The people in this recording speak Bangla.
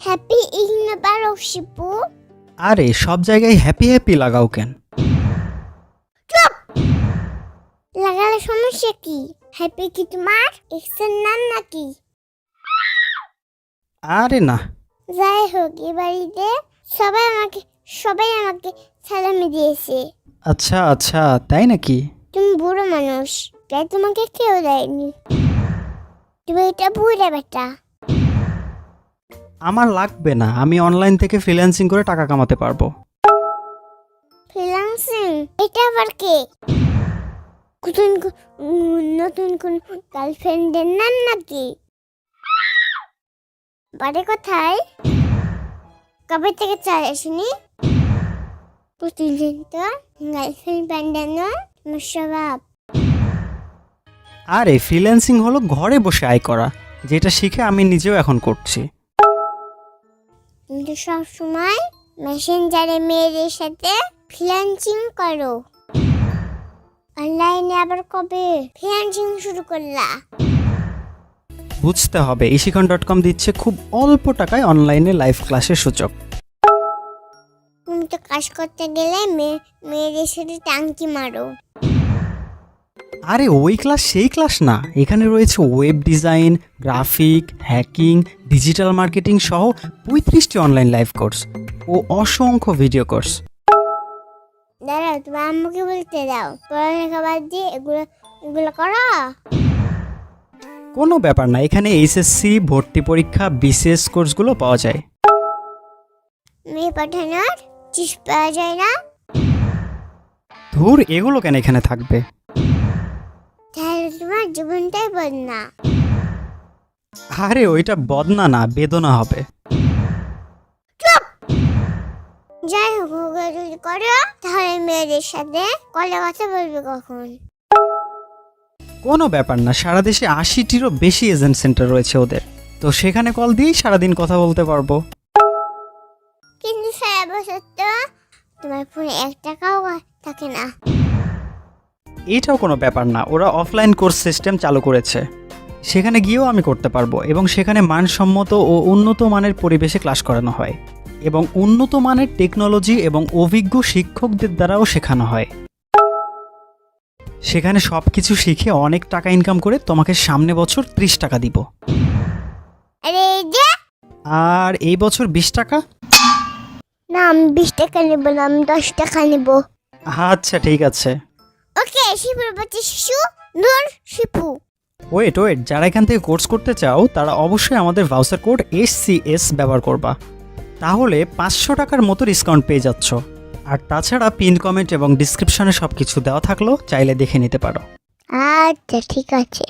হ্যাপি ইগনাবার অফ শিপু আরে সব জায়গায় হ্যাপি হ্যাপি লাগাও কেন? চুপ! লাগালে সমস্যা কি? হ্যাপি কি তোমার? এক্সের নাম নাকি? আরে না। যাই হোক এ বাড়িতে সবাই আমাকে সবাই আমাকে সালামি দিয়েছে। আচ্ছা আচ্ছা তাই নাকি? তুমি বুড়ো মানুষ তাই তোমাকে কেউ দেয়নি। তুমি এটা বুড়ে বেটা। আমার লাগবে না আমি অনলাইন থেকে ফ্রিল্যান্সিং করে টাকা কামাতে পারব। ফ্রিল্যান্সিং এটা আবার কে? নতুন নতুন কোন গার্লফ্রেন্ডের নাম নাকি? বাড়ি কোথায়? কবে থেকে চাই আসেনি? প্রতিদিন তো গার্লফ্রেন্ড তোমার স্বভাব আরে ফ্রিল্যান্সিং হলো ঘরে বসে আয় করা যেটা শিখে আমি নিজেও এখন করছি। কিন্তু সব সময় মেসেঞ্জারে মেয়েদের সাথে ফ্রিল্যান্সিং করো। অনলাইনে আবার কবে ফ্রিল্যান্সিং শুরু করলা? বুঝতে হবে ইশিকন ডট কম দিচ্ছে খুব অল্প টাকায় অনলাইনে লাইভ ক্লাসের সূচক। তুমি তো কাজ করতে গেলে মেয়ে মেয়েদের সাথে টাঙ্কি মারো। আরে ওই ক্লাস সেই ক্লাস না। এখানে রয়েছে web design graphic hacking digital marketing সহ পঁয়ত্রিশটি অনলাইন লাইভ কোর্স ও অসংখ্য ভিডিও কোর্স দাঁড়াও তুমি আম্মুকে বলতে দাও। পড়ালেখা বাদ দিয়ে এগুলো এগুলো করো। কোনো ব্যাপার না এখানে এইচএসসি ভর্তি পরীক্ষা বিশেষ কোর্সগুলো পাওয়া যায়। মেয়ে পাঠানোর চিস পাওয়া যায় না? ধুর এগুলো কেন এখানে থাকবে? তোমার জীবনটাই বদনা। আরে ওইটা বদনা না বেদনা হবে। যাই হোক যদি করো তাহলে মেয়েদের সাথে কলে কথা বলবে কখন? কোনো ব্যাপার না সারা দেশে আশিটিরও বেশি এজেন্ট সেন্টার রয়েছে ওদের। তো সেখানে কল দিয়েই সারাদিন কথা বলতে পারব। কিন্তু সারা বছর তো তোমার ফোনে এক টাকাও থাকে না। এইটাও কোনো ব্যাপার না ওরা অফলাইন কোর্স সিস্টেম চালু করেছে। সেখানে গিয়েও আমি করতে পারব এবং সেখানে মানসম্মত ও উন্নত মানের পরিবেশে ক্লাস করানো হয় এবং উন্নত মানের টেকনোলজি এবং অভিজ্ঞ শিক্ষকদের দ্বারাও শেখানো হয়। সেখানে সব কিছু শিখে অনেক টাকা ইনকাম করে তোমাকে সামনে বছর ত্রিশ টাকা দিব। আরে এই যে! আর এই বছর বিশ টাকা? না আমি বিশ টাকা নেব না আমি দশ টাকা নেব। আচ্ছা ঠিক আছে। ওকে শিপুর বাচ্চা শিশু নূর শিপু। ওয়েট ওয়েট যারা এখান থেকে কোর্স করতে চাও তারা অবশ্যই আমাদের voucher code S C S ব্যবহার করবা। তাহলে পাঁচশো টাকার মতো ডিসকাউন্ট পেয়ে যাচ্ছ। আর তাছাড়া পিন কমেন্ট এবং ডিসক্রিপশনে সব কিছু দেওয়া থাকল চাইলে দেখে নিতে পারো। আচ্ছা ঠিক আছে।